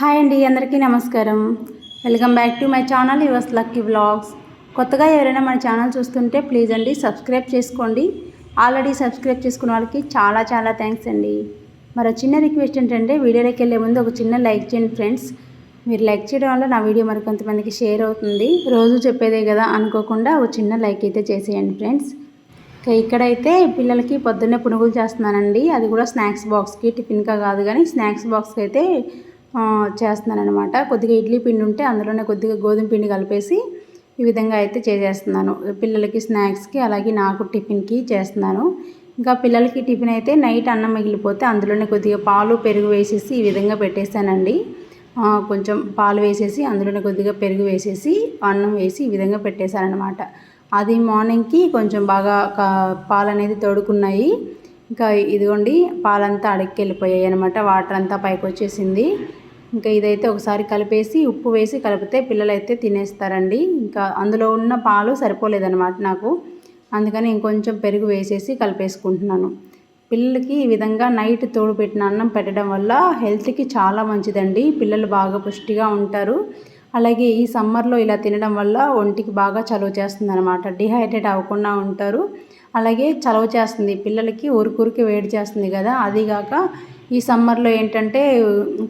Hi అండి అందరికీ నమస్కారం. Welcome back to my channel yours lucky vlogs. కొత్తగా ఎవరైనా మన ఛానల్ చూస్తుంటే ప్లీజ్ అండి సబ్స్క్రైబ్ చేసుకోండి. ఆల్రెడీ సబ్స్క్రైబ్ చేసుకున్న వాళ్ళకి చాలా చాలా థ్యాంక్స్ అండి. మరో చిన్న రిక్వెస్ట్ ఏంటంటే వీడియోలోకి వెళ్ళే ముందు ఒక చిన్న లైక్ చేయండి ఫ్రెండ్స్. మీరు లైక్ చేయడం వల్ల నా వీడియో మరి కొంతమందికి షేర్ అవుతుంది. రోజు చెప్పేదే కదా అనుకోకుండా ఒక చిన్న లైక్ అయితే చేసేయండి ఫ్రెండ్స్. ఇక్కడైతే పిల్లలకి పొద్దున్నే పునుగులు చేస్తున్నానండి. అది కూడా స్నాక్స్ బాక్స్కి టిఫిన్గా కాదు కానీ స్నాక్స్ బాక్స్కి అయితే చేస్తున్నాను అనమాట కొద్దిగా ఇడ్లీ పిండి ఉంటే అందులోనే కొద్దిగా గోధుమ పిండి కలిపేసి ఈ విధంగా అయితే చేసేస్తున్నాను. పిల్లలకి స్నాక్స్కి అలాగే నాకు టిఫిన్కి చేస్తున్నాను. ఇంకా పిల్లలకి టిఫిన్ అయితే నైట్ అన్నం మిగిలిపోతే అందులోనే కొద్దిగా పాలు పెరుగు వేసేసి ఈ విధంగా పెట్టేశానండి. కొంచెం పాలు వేసేసి అందులోనే కొద్దిగా పెరుగు వేసేసి అన్నం వేసి ఈ విధంగా పెట్టేశానమాట అది మార్నింగ్కి కొంచెం బాగా కా- పాలు అనేది తోడుకున్నాయి ఇంకా ఇదిగోండి పాలంతా అడక్కి వెళ్ళిపోయాయి అనమాట వాటర్ అంతా పైకి వచ్చేసింది ఇంకా ఇదైతే ఒకసారి కలిపేసి ఉప్పు వేసి కలిపితే పిల్లలు అయితే తినేస్తారండి. ఇంకా అందులో ఉన్న పాలు సరిపోలేదన్నమాట నాకు. అందుకని ఇంకొంచెం పెరుగు వేసేసి కలిపేసుకుంటున్నాను. పిల్లలకి ఈ విధంగా నైట్ తోడు పెట్టిన అన్నం పెట్టడం వల్ల హెల్త్కి చాలా మంచిదండి. పిల్లలు బాగా పుష్టిగా ఉంటారు. అలాగే ఈ సమ్మర్లో ఇలా తినడం వల్ల ఒంటికి బాగా చలువ చేస్తుంది అనమాట డిహైడ్రేట్ అవ్వకుండా ఉంటారు. అలాగే చలవ చేస్తుంది. పిల్లలకి ఊరికూరికి వేడి చేస్తుంది కదా. అదిగాక ఈ సమ్మర్లో ఏంటంటే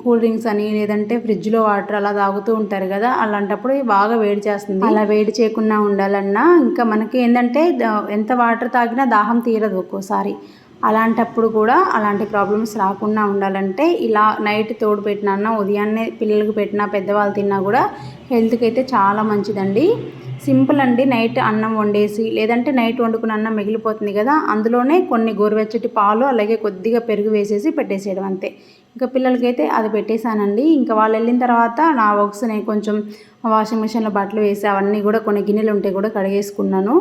కూల్ డ్రింక్స్ అని లేదంటే ఫ్రిడ్జ్లో వాటర్ అలా తాగుతూ ఉంటారు కదా. అలాంటప్పుడు బాగా వేడి చేస్తుంది. అలా వేడి చేయకుండా ఉండాలన్నా ఇంకా మనకి ఏంటంటే ఎంత వాటర్ తాగినా దాహం తీరదు ఒక్కోసారి. అలాంటప్పుడు కూడా అలాంటి ప్రాబ్లమ్స్ రాకుండా ఉండాలంటే ఇలా నైట్ తోడు పెట్టిన ఉదయాన్నే పిల్లలకు పెట్టినా పెద్దవాళ్ళు తిన్నా కూడా హెల్త్కి అయితే చాలా మంచిదండి. సింపుల్ అండి. నైట్ అన్నం వండేసి లేదంటే నైట్ వండుకున్న అన్నం మిగిలిపోతుంది కదా అందులోనే కొన్ని గోరువెచ్చటి పాలు అలాగే కొద్దిగా పెరుగు వేసేసి పెట్టేసేయడం అంతే. ఇంకా పిల్లలకైతే అది పెట్టేశానండి. ఇంకా వాళ్ళు వెళ్ళిన తర్వాత నా వర్క్స్ నేను కొంచెం వాషింగ్ మిషన్లో బట్టలు వేసి అవన్నీ కూడా కొన్ని గిన్నెలు ఉంటే కూడా కడిగేసుకున్నాను.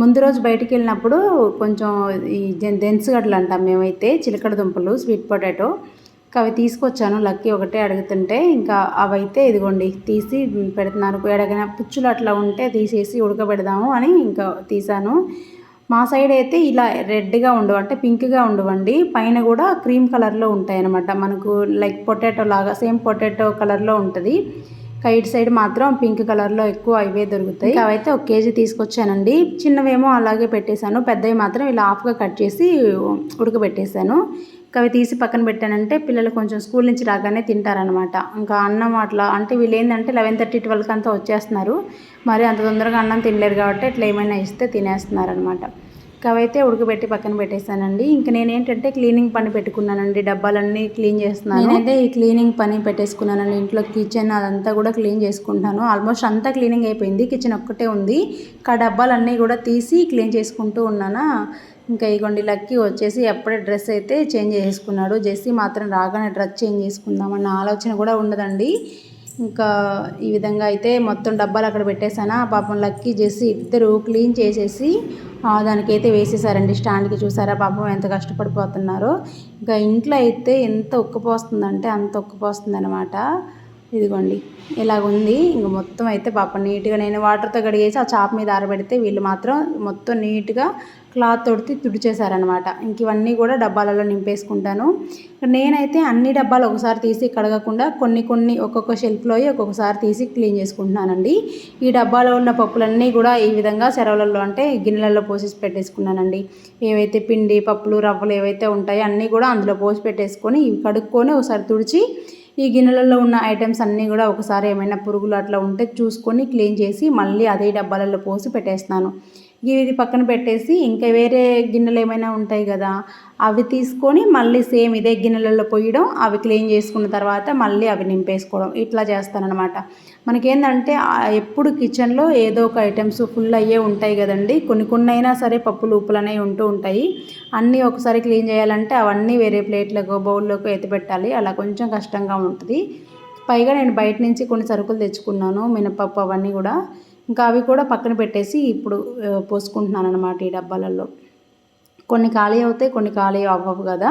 ముందు రోజు బయటికి వెళ్ళినప్పుడు కొంచెం ఈ దెన్సుగడ్డలు అంటాం మేమైతే చిలకడ దుంపలు స్వీట్ పొటాటో అవి తీసుకొచ్చాను. లక్కీ ఒకటే అడుగుతుంటే ఇంకా అవైతే ఇదిగోండి తీసి పెడుతున్నాను ఎడగైనా పుచ్చులు అట్లా ఉంటే తీసేసి ఉడకబెడదాము అని ఇంకా తీసాను మా సైడ్ అయితే ఇలా రెడ్గా ఉండవు అంటే పింక్గా ఉండవండి. పైన కూడా క్రీమ్ కలర్లో ఉంటాయి అన్నమాట మనకు లైక్ పొటాటో లాగా సేమ్ పొటాటో కలర్లో ఉంటుంది. కైట్ సైడ్ మాత్రం పింక్ కలర్లో ఎక్కువ అవే దొరుకుతాయి. అవైతే ఒక కేజీ తీసుకొచ్చానండి. చిన్నవేమో అలాగే పెట్టేశాను. పెద్దవి మాత్రం ఇలా హాఫ్గా కట్ చేసి ఉడకబెట్టేశాను. ఇంకా అవి తీసి పక్కన పెట్టానంటే పిల్లలు కొంచెం స్కూల్ నుంచి రాగానే తింటారనమాట ఇంకా అన్నం అట్లా అంటే వీళ్ళు ఏంటంటే లెవెన్ థర్టీ ట్వెల్వ్కి అంతా వచ్చేస్తున్నారు. మరి అంత తొందరగా అన్నం తినలేరు కాబట్టి ఇట్లా ఏమైనా ఇస్తే తినేస్తున్నారనమాట అవైతే ఉడకబెట్టి పక్కన పెట్టేశానండి. ఇంకా నేను ఏంటంటే క్లీనింగ్ పని పెట్టుకున్నానండి. డబ్బాలన్నీ క్లీన్ చేస్తున్నాను. నేనైతే ఈ క్లీనింగ్ పని పెట్టేసుకున్నానండి. ఇంట్లో కిచెన్ అదంతా కూడా క్లీన్ చేసుకుంటాను. ఆల్మోస్ట్ అంతా క్లీనింగ్ అయిపోయింది. కిచెన్ ఒక్కటే ఉంది. ఇంకా డబ్బాలన్నీ కూడా తీసి క్లీన్ చేసుకుంటూ ఉన్నానా? ఇంకా ఇగోండి లక్కీ వచ్చేసి అప్పుడే డ్రెస్ అయితే చేంజ్ చేసుకున్నాడు. జెస్సీ మాత్రం రాగానే డ్రెస్ చేంజ్ చేసుకుందామన్న ఆలోచన కూడా ఉండదండి. ఇంకా ఈ విధంగా అయితే మొత్తం డబ్బాలు అక్కడ పెట్టేశానా. పాపం లక్కీ చేసి ఇద్దరు క్లీన్ చేసేసి దానికైతే వేసేసారండి స్టాండ్కి. చూసారా పాపం ఎంత కష్టపడిపోతున్నారో. ఇంకా ఇంట్లో అయితే ఎంత ఉక్కపోస్తుందంటే అంత ఉక్కపోస్తుంది అనమాట ఇదిగోండి ఇలాగుంది. ఇంక మొత్తం అయితే పాపం నీట్గా నేను వాటర్తో కడిగేసి ఆ చాప్ మీద ఆరబెడితే వీళ్ళు మాత్రం మొత్తం నీట్గా క్లాత్ తొడితే తుడిచేశారనమాట ఇంక ఇవన్నీ కూడా డబ్బాలలో నింపేసుకుంటాను. నేనైతే అన్ని డబ్బాలు ఒకసారి తీసి కడగకుండా కొన్ని కొన్ని ఒక్కొక్క షెల్ఫ్లో ఒక్కొక్కసారి తీసి క్లీన్ చేసుకుంటున్నానండి. ఈ డబ్బాలో ఉన్న పప్పులన్నీ కూడా ఈ విధంగా సెరవులలో అంటే గిన్నెలలో పోసేసి పెట్టేసుకున్నానండి. ఏవైతే పిండి పప్పులు రవ్వలు ఏవైతే ఉంటాయో అన్నీ కూడా అందులో పోసి పెట్టేసుకొని ఇవి కడుక్కొని ఒకసారి తుడిచి ఈ గిన్నెలలో ఉన్న ఐటమ్స్ అన్నీ కూడా ఒకసారి ఏమైనా పురుగులు అట్లా ఉంటే చూసుకొని క్లీన్ చేసి మళ్ళీ అదే డబ్బాలలో పోసి పెట్టేస్తున్నాను. ఇది పక్కన పెట్టేసి ఇంకా వేరే గిన్నెలు ఏమైనా ఉంటాయి కదా అవి తీసుకొని మళ్ళీ సేమ్ ఇదే గిన్నెలలో పోయడం అవి క్లీన్ చేసుకున్న తర్వాత మళ్ళీ అవి నింపేసుకోవడం. ఇట్లా చేస్తానమాట మనకేంటంటే ఎప్పుడు కిచెన్లో ఏదో ఒక ఐటమ్స్ ఫుల్ అయ్యే ఉంటాయి కదండి. కొన్ని కొన్ని అయినా సరే పప్పులు ఉప్పులు అనేవి ఉంటూ ఉంటాయి. అన్నీ ఒకసారి క్లీన్ చేయాలంటే అవన్నీ వేరే ప్లేట్లకు బౌల్లోకి ఎత్తిపెట్టాలి అలా కొంచెం కష్టంగా ఉంటుంది. పైగా నేను బయట నుంచి కొన్ని సరుకులు తెచ్చుకున్నాను మినపప్పు అవన్నీ కూడా. ఇంకా అవి కూడా పక్కన పెట్టేసి ఇప్పుడు పోసుకుంటున్నాను అనమాట ఈ డబ్బాలలో. కొన్ని ఖాళీ అవుతాయి కొన్ని ఖాళీ అవ్వవు కదా.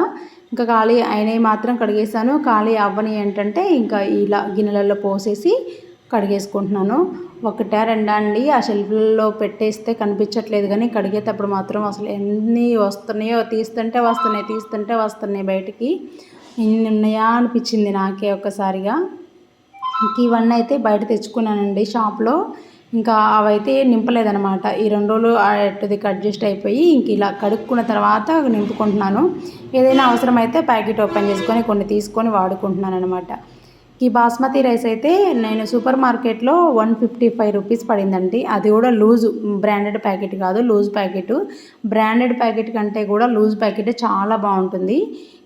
ఇంకా ఖాళీ అయినవి మాత్రం కడిగేసాను ఖాళీ అవ్వని ఏంటంటే ఇంకా ఇలా గిన్నెలలో పోసేసి కడిగేసుకుంటున్నాను. ఒకటే రెండా అండి. ఆ షెల్ఫ్లలో పెట్టేస్తే కనిపించట్లేదు కానీ కడిగేటప్పుడు మాత్రం అసలు ఎన్ని వస్తున్నాయో తీస్తుంటే వస్తున్నాయి తీస్తుంటే వస్తున్నాయి బయటికి. ఇన్ని ఉన్నాయా అనిపించింది నాకే ఒక్కసారిగా. ఇంక ఇవన్నీ అయితే బయట తెచ్చుకున్నానండి షాప్లో. ఇంకా అవైతే నింపలేదనమాట ఈ రెండు రోజులు అటుది అడ్జస్ట్ అయిపోయి ఇంక ఇలా కడుక్కున్న తర్వాత నింపుకుంటున్నాను. ఏదైనా అవసరమైతే ప్యాకెట్ ఓపెన్ చేసుకొని కొన్ని తీసుకొని వాడుకుంటున్నాను అనమాట ఈ బాస్మతి రైస్ అయితే నేను సూపర్ మార్కెట్లో వన్ ఫిఫ్టీ ఫైవ్ రూపీస్ పడిందండి. అది కూడా లూజ్ బ్రాండెడ్ ప్యాకెట్ కాదు లూజ్ ప్యాకెట్. బ్రాండెడ్ ప్యాకెట్ కంటే కూడా లూజ్ ప్యాకెట్ చాలా బాగుంటుంది.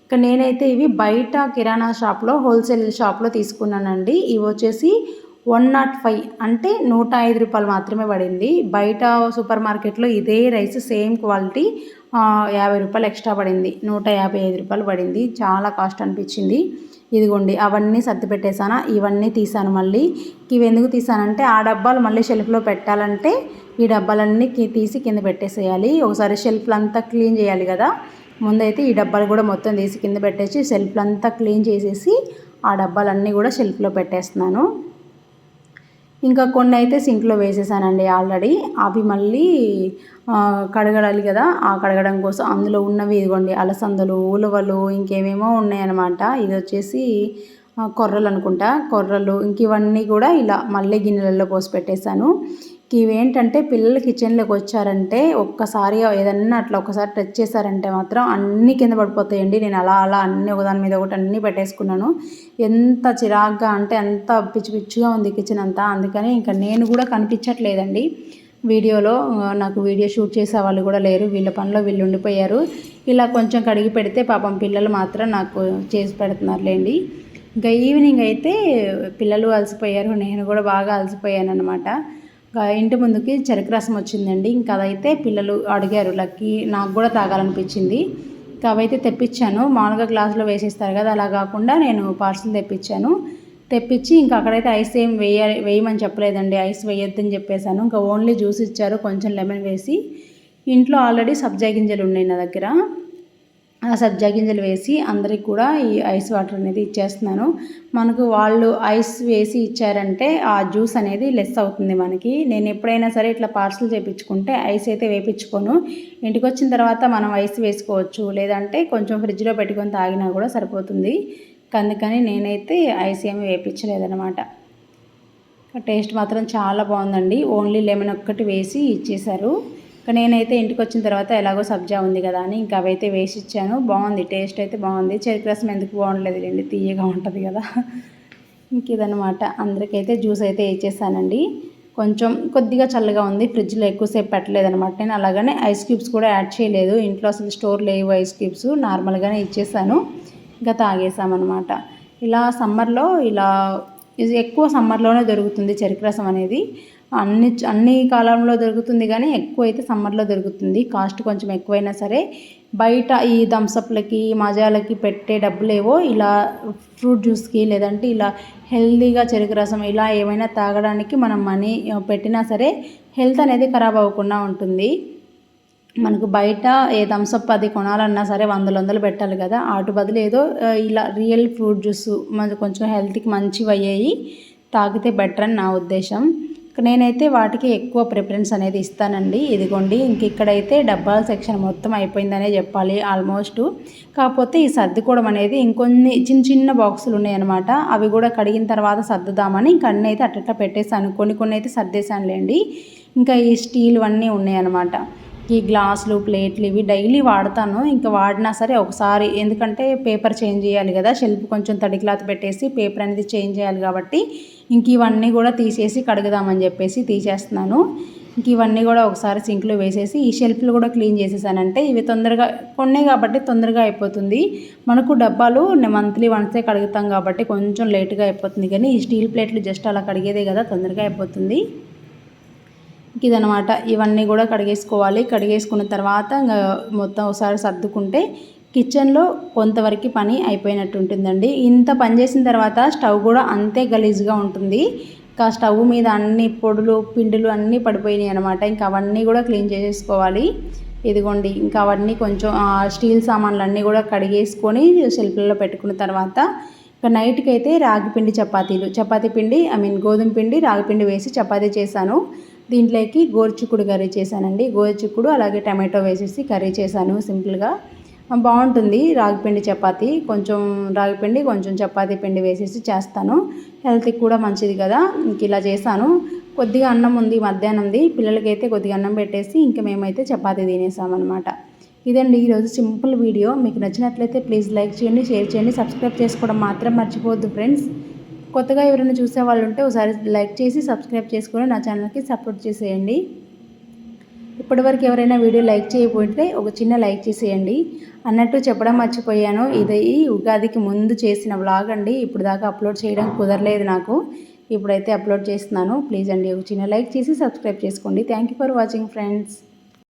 ఇక నేనైతే ఇవి బయట కిరాణా షాప్లో హోల్సేల్ షాప్లో తీసుకున్నానండి. ఇవి వచ్చేసి వన్ నాట్ ఫైవ్ అంటే నూట ఐదు రూపాయలు మాత్రమే పడింది. బయట సూపర్ మార్కెట్లో ఇదే రైస్ సేమ్ క్వాలిటీ యాభై రూపాయలు ఎక్స్ట్రా పడింది. నూట యాభై ఐదు రూపాయలు పడింది. చాలా కాస్ట్ అనిపించింది. ఇదిగోండి అవన్నీ సర్ది పెట్టేశాను? ఇవన్నీ తీసాను మళ్ళీ. ఇవి ఎందుకు తీసానంటే ఆ డబ్బాలు మళ్ళీ షెల్ఫ్లో పెట్టాలంటే ఈ డబ్బాలన్నీ తీసి కింద పెట్టేసేయాలి. ఒకసారి షెల్ఫ్లు అంతా క్లీన్ చేయాలి కదా. ముందైతే ఈ డబ్బాలు కూడా మొత్తం తీసి కింద పెట్టేసి షెల్ఫ్లు అంతా క్లీన్ చేసేసి ఆ డబ్బాలన్నీ కూడా షెల్ఫ్లో పెట్టేస్తున్నాను. ఇంకా కొన్ని అయితే సింక్లో వేసేసానండి ఆల్రెడీ. అవి మళ్ళీ కడగడాలి కదా ఆ కడగడం కోసం అందులో ఉన్నవి ఇదిగోండి అలసందలు ఉలవలు ఇంకేమేమో ఉన్నాయన్నమాట. ఇది వచ్చేసి కొర్రలు అనుకుంటా కొర్రలు ఇంక ఇవన్నీ కూడా ఇలా మళ్ళీ గిన్నెలలో పోసి పెట్టేశాను. ఇవేంటంటే పిల్లలు కిచెన్లోకి వచ్చారంటే ఒక్కసారి ఏదన్నా అట్లా ఒకసారి టచ్ చేశారంటే మాత్రం అన్నీ కింద పడిపోతాయండి. నేను అలా అలా అన్నీ ఒకదాని మీద ఒకటి అన్నీ పెట్టేసుకున్నాను. ఎంత చిరాగ్గా అంటే అంత పిచ్చి పిచ్చిగా ఉంది కిచెన్ అంతా. అందుకని ఇంకా నేను కూడా కనిపించట్లేదండి. వీడియోలో నాకు వీడియో షూట్ చేసే వాళ్ళు కూడా లేరు. వీళ్ళ పనిలో వీళ్ళు ఉండిపోయారు. ఇలా కొంచెం కడిగి పెడితే పాపం పిల్లలు మాత్రం నాకు చేసి పెడుతున్నారులేండి. ఇంకా ఈవినింగ్ అయితే పిల్లలు అలసిపోయారు. నేను కూడా బాగా అలసిపోయాను అనమాట ఇంటి ముందుకి చెరుకు రసం వచ్చిందండి. ఇంకా అదైతే పిల్లలు అడిగారు లక్కీ నాకు కూడా తాగాలనిపించింది. ఇంకా అవైతే తెప్పించాను. మామూలుగా గ్లాసులో వేసేస్తారు కదా అలా కాకుండా నేను పార్సల్ తెప్పించాను. తెప్పించి ఇంకా అక్కడైతే ఐస్ ఏం వేయ వేయమని చెప్పలేదండి. ఐస్ వేయొద్దని చెప్పేశాను. ఇంకా ఓన్లీ జ్యూస్ ఇచ్చారు కొంచెం లెమన్ వేసి. ఇంట్లో ఆల్రెడీ సబ్జా గింజలు ఉన్నాయి నా దగ్గర. సబ్జా గింజలు వేసి అందరికి కూడా ఈ ఐస్ వాటర్ అనేది ఇచ్చేస్తున్నాను. మనకు వాళ్ళు ఐస్ వేసి ఇచ్చారంటే ఆ జ్యూస్ అనేది లెస్ అవుతుంది మనకి. నేను ఎప్పుడైనా సరే ఇట్లా పార్సల్ చేయించుకుంటే ఐస్ అయితే వేపించుకోను. ఇంటికి వచ్చిన తర్వాత మనం ఐస్ వేసుకోవచ్చు. లేదంటే కొంచెం ఫ్రిడ్జ్లో పెట్టుకొని తాగినా కూడా సరిపోతుంది. అందుకని నేనైతే ఐస్ ఏమి వేయించలేదనమాట టేస్ట్ మాత్రం చాలా బాగుందండి. ఓన్లీ లెమన్ ఒక్కటి వేసి ఇచ్చేశారు. ఇంకా నేనైతే ఇంటికి వచ్చిన తర్వాత ఎలాగో సబ్జా ఉంది కదా అని ఇంకా అవైతే వేసి ఇచ్చాను బాగుంది టేస్ట్ అయితే బాగుంది. చెరుకు రసం ఎందుకు బాగుండలేదు లేండి తీయగా ఉంటుంది కదా. ఇంక ఇదనమాట అందరికైతే జ్యూస్ అయితే వేసేసానండి. కొంచెం కొద్దిగా చల్లగా ఉంది. ఫ్రిడ్జ్లో ఎక్కువసేపు పెట్టలేదు అనమాట నేను అలాగనే ఐస్ క్యూబ్స్ కూడా యాడ్ చేయలేదు. ఇంట్లో అసలు స్టోర్ లేవు ఐస్ క్యూబ్స్. నార్మల్గానే ఇచ్చేసాను. ఇంకా తాగేసామన్నమాట. ఇలా సమ్మర్లో ఇలా ఇది ఎక్కువ సమ్మర్లోనే దొరుకుతుంది చెరుకు రసం అనేది. అన్ని అన్ని కాలంలో దొరుకుతుంది కానీ ఎక్కువ అయితే సమ్మర్లో దొరుకుతుంది. కాస్ట్ కొంచెం ఎక్కువైనా సరే బయట ఈ థమ్సప్లకి మజాలకి పెట్టే డబ్బులేవో ఇలా ఫ్రూట్ జ్యూస్కి లేదంటే ఇలా హెల్తీగా చెరుకు రసం ఇలా ఏమైనా తాగడానికి మనం మనీ పెట్టినా సరే హెల్త్ అనేది ఖరాబ్ అవ్వకుండా ఉంటుంది. మనకు బయట ఏ థమ్సప్ అది కొనాలన్నా సరే వందలు వందలు పెట్టాలి కదా. ఆటు బదులు ఏదో ఇలా రియల్ ఫ్రూట్ జ్యూస్ మన కొంచెం హెల్త్కి మంచివి అయ్యాయి తాగితే బెటర్ అని నా ఉద్దేశం. నేనైతే వాటికి ఎక్కువ ప్రిఫరెన్స్ అనేది ఇస్తానండి. ఇదిగోండి ఇంక ఇక్కడైతే డబ్బాల సెక్షన్ మొత్తం అయిపోయిందనే చెప్పాలి ఆల్మోస్ట్. కాకపోతే ఈ సర్దుకోవడం అనేది ఇంకొన్ని చిన్న చిన్న బాక్సులు ఉన్నాయన్నమాట. అవి కూడా కడిగిన తర్వాత సర్దుదామని ఇంక అన్నీ అయితే అట్ట పెట్టేశాను. కొన్ని కొన్ని అయితే సర్దేశానులేండి. ఇంకా ఈ స్టీల్ అన్నీ ఉన్నాయన్నమాట. ఈ గ్లాసులు ప్లేట్లు ఇవి డైలీ వాడతాను. ఇంకా వాడినా సరే ఒకసారి ఎందుకంటే పేపర్ చేంజ్ చేయాలి కదా షెల్ఫ్ కొంచెం తడి క్లాత్ పెట్టేసి పేపర్ అనేది చేంజ్ చేయాలి కాబట్టి ఇంక ఇవన్నీ కూడా తీసేసి కడుగుదామని చెప్పేసి తీసేస్తున్నాను. ఇంక ఇవన్నీ కూడా ఒకసారి సింక్లో వేసేసి ఈ షెల్ఫ్లు కూడా క్లీన్ చేసేసానంటే ఇవి తొందరగా కొన్నే కాబట్టి తొందరగా అయిపోతుంది. మనకు డబ్బాలు మంత్లీ వన్సే కడుగుతాం కాబట్టి కొంచెం లేట్గా అయిపోతుంది కానీ ఈ స్టీల్ ప్లేట్లు జస్ట్ అలా కడిగేదే కదా తొందరగా అయిపోతుంది. ఇదనమాట ఇవన్నీ కూడా కడిగేసుకోవాలి. కడిగేసుకున్న తర్వాత మొత్తం ఒకసారి సర్దుకుంటే కిచెన్లో కొంతవరకు పని అయిపోయినట్టు ఉంటుందండి ఇంత పని చేసిన తర్వాత స్టవ్ కూడా అంతే గలీజ్గా ఉంటుంది. ఇంకా స్టవ్ మీద అన్ని పొడులు పిండులు అన్నీ పడిపోయినాయి అనమాట ఇంకా అవన్నీ కూడా క్లీన్ చేసేసుకోవాలి. ఇదిగోండి ఇంకా అవన్నీ కొంచెం స్టీల్ సామాన్లు అన్నీ కూడా కడిగేసుకొని షెల్ఫ్లలో పెట్టుకున్న తర్వాత ఇక నైట్కి అయితే రాగి పిండి చపాతీలు. చపాతీ పిండి ఐ మీన్ గోధుమ పిండి రాగి పిండి వేసి చపాతీ చేశాను. దీంట్లోకి గోరుచిక్కుడు కర్రీ చేశానండి. గోరుచిక్కుడు అలాగే టమాటో వేసేసి కర్రీ చేశాను సింపుల్గా. బాగుంటుంది. రాగిపిండి చపాతి కొంచెం రాగిపిండి కొంచెం చపాతీ పిండి వేసేసి చేస్తాను. హెల్త్కి కూడా మంచిది కదా. ఇంక ఇలా చేశాను. కొద్దిగా అన్నం ఉంది మధ్యాహ్నంది పిల్లలకైతే కొద్దిగా అన్నం పెట్టేసి ఇంకా మేమైతే చపాతీ తినేసామన్నమాట. ఇదండి ఈరోజు సింపుల్ వీడియో. మీకు నచ్చినట్లయితే ప్లీజ్ లైక్ చేయండి షేర్ చేయండి సబ్స్క్రైబ్ చేసుకోవడం మాత్రం మర్చిపోవద్దు ఫ్రెండ్స్. కొత్తగా ఎవరైనా చూసే వాళ్ళు ఉంటే ఒకసారి లైక్ చేసి సబ్స్క్రైబ్ చేసుకొని నా ఛానల్కి సపోర్ట్ చేసేయండి. ఇప్పటివరకు ఎవరైనా వీడియో లైక్ చేయకపోతే ఒక చిన్న లైక్ చేసేయండి. అన్నట్టు చెప్పడం మర్చిపోయాను. ఇది ఈ ఉగాదికి ముందు చేసిన వ్లాగ్ అండి. ఇప్పుడు దాకా అప్లోడ్ చేయడం కుదరలేదు నాకు. ఇప్పుడైతే అప్లోడ్ చేస్తున్నాను. ప్లీజ్ అండి ఒక చిన్న లైక్ చేసి సబ్స్క్రైబ్ చేసుకోండి. Thank you for watching friends